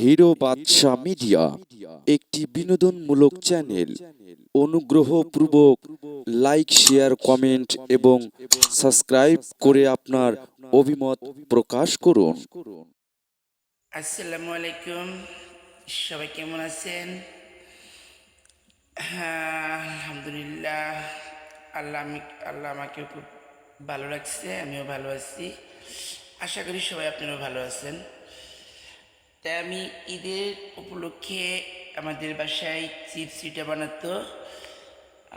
Hero বাদশা media একটি বিনোদনমূলক channel. অনুগ্রহ অনুগ্রহপূর্বক লাইক, শেয়ার, কমেন্ট এবং সাবস্ক্রাইব করে আপনার অভিমত প্রকাশ করুন। আসসালামু আলাইকুম, সবাই কেমন আছেন? হ্যাঁ আলহামদুলিল্লাহ, আল্লাহ আমি, আল্লাহ আমাকে খুব ভালো লাগছে, আমিও ভালো আছি। আশা করি সবাই আপনারাও ভালো আছেন। তাই আমি ঈদের উপলক্ষে আমাদের বাসায় চিপস বানাতো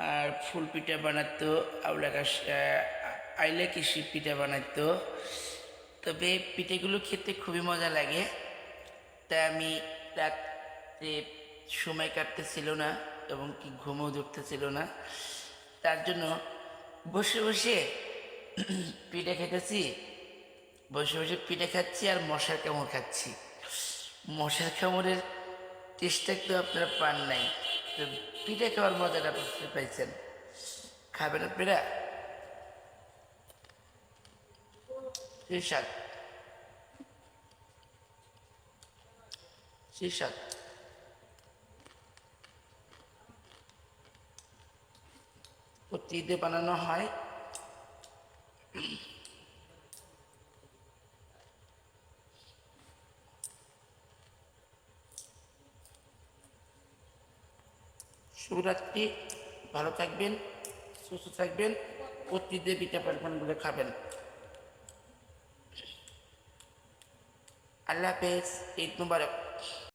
আর ফুল পিঠা বানাতো, আউলা কাশ আইলা কৃষি পিঠা বানাতো। তবে পিঠেগুলো খেতে খুবই মজা লাগে। তাই আমি রাত্রে সময় কাটতেছিল না এবং কি ঘুমও ধরতেছিল না। তার জন্য বসে বসে পিঠে খেতেছি, বসে বসে পিঠে খাচ্ছি আর মশার কামড় খাচ্ছি। মশার কামড়ের টেস্টটা তো আপনারা পান নাই। পিঠে খাওয়ার মজাটা বুঝতে পাইছেন? খাবেন আপনারা? বানানো হয়। শুভরাত্রি ভালো থাকবেন সুস্থ থাকবেন অতীতে পিঠা বলে খাবেন। আল্লাহ হাফেজ ঈদ মুবারক।